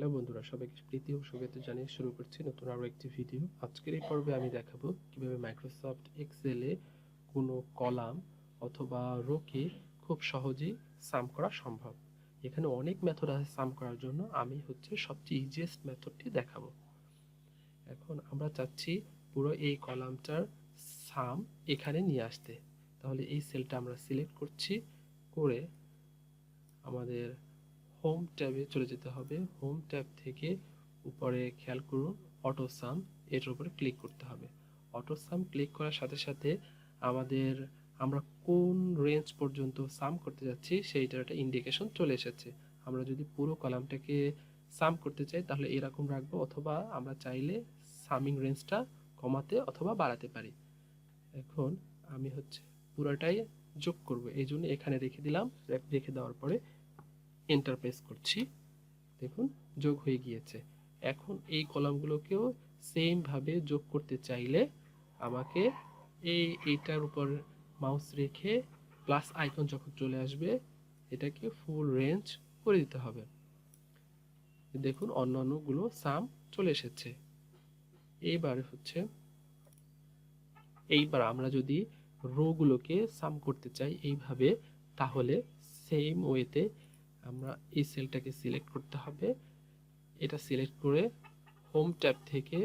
Hello বন্ধুরা, সবাইকে প্রীতি ও শুভেচ্ছা জানিয়ে শুরু করছি নতুন আরও একটি ভিডিও। আজকের এই পর্বে আমি দেখাবো কীভাবে মাইক্রোসফট এক্সেলে কোনো কলাম অথবা রোকে খুব সহজেই সাম করা সম্ভব। এখানে অনেক মেথড আছে সাম করার জন্য, আমি হচ্ছে সবচেয়ে ইজিয়েস্ট মেথডটি দেখাবো। এখন আমরা চাচ্ছি পুরো এই কলামটার সাম এখানে নিয়ে আসতে। তাহলে এই সেলটা আমরা সিলেক্ট করছি, করে আমাদের হোম ট্যাবে চলে যেতে হবে। হোম ট্যাব থেকে উপরে খেয়াল করুন অটো সাম এটার উপরে ক্লিক করতে হবে। অটো সাম ক্লিক করার সাথে সাথে আমাদের, আমরা কোন রেঞ্জ পর্যন্ত সাম করতে যাচ্ছি সেইটার একটা ইন্ডিকেশন চলে এসেছে। আমরা যদি পুরো কলামটাকে সাম করতে চাই তাহলে এরকম রাখব অথবা আমরা চাইলে সামিং রেঞ্জটা কমাতে অথবা বাড়াতে পারি। এখন আমি হচ্ছে পুরোটাই যোগ করব। এই জন্য এখানে রেখে দিলাম, রেখে দেওয়ার পরে এন্টার প্রেস করছি। দেখুন, যোগ হয়ে গিয়েছে। এখন এই কলামগুলোকেও সেমভাবে যোগ করতে চাইলে আমাকে এই এইটার উপর মাউস রেখে প্লাস আইকন যখন চলে আসবে, এটাকে ফুল রেঞ্জ করে দিতে হবে। দেখুন অন্য অন্যগুলো সাম চলে এসেছে। এইবার হচ্ছে, এইবার আমরা যদি রোগুলোকে সাম করতে চাই এইভাবে, তাহলে সেম ওয়েতে আমরা এই সেলটাকে সিলেক্ট করতে হবে। এটা সিলেক্ট করে হোম ট্যাব থেকে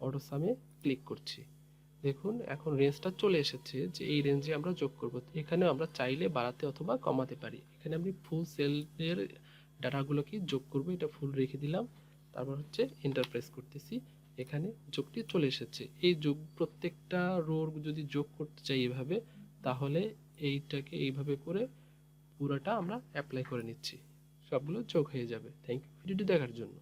অটোসামে ক্লিক করছি। দেখুন, এখন রেঞ্জটা চলে এসেছে যে এই রেঞ্জে আমরা যোগ করব। এখানে আমরা চাইলে বাড়াতে অথবা কমাতে পারি। এখানে আমি ফুল সেলের ডাটাগুলোকে যোগ করব। এটা ফুল রেখে দিলাম। তারপর হচ্ছে ইন্টারপ্রেস করতেছি। এখানে যোগটি চলে এসেছে। এই যোগ, প্রত্যেকটা রোর যদি যোগ করতে চাই এভাবে, তাহলে এইটাকে এইভাবে করে পুরোটা আমরা অ্যাপ্লাই করে নিচ্ছি। সবগুলো চোখ হয়ে যাবে। থ্যাংক ইউ ভিডিওটি দেখার জন্য।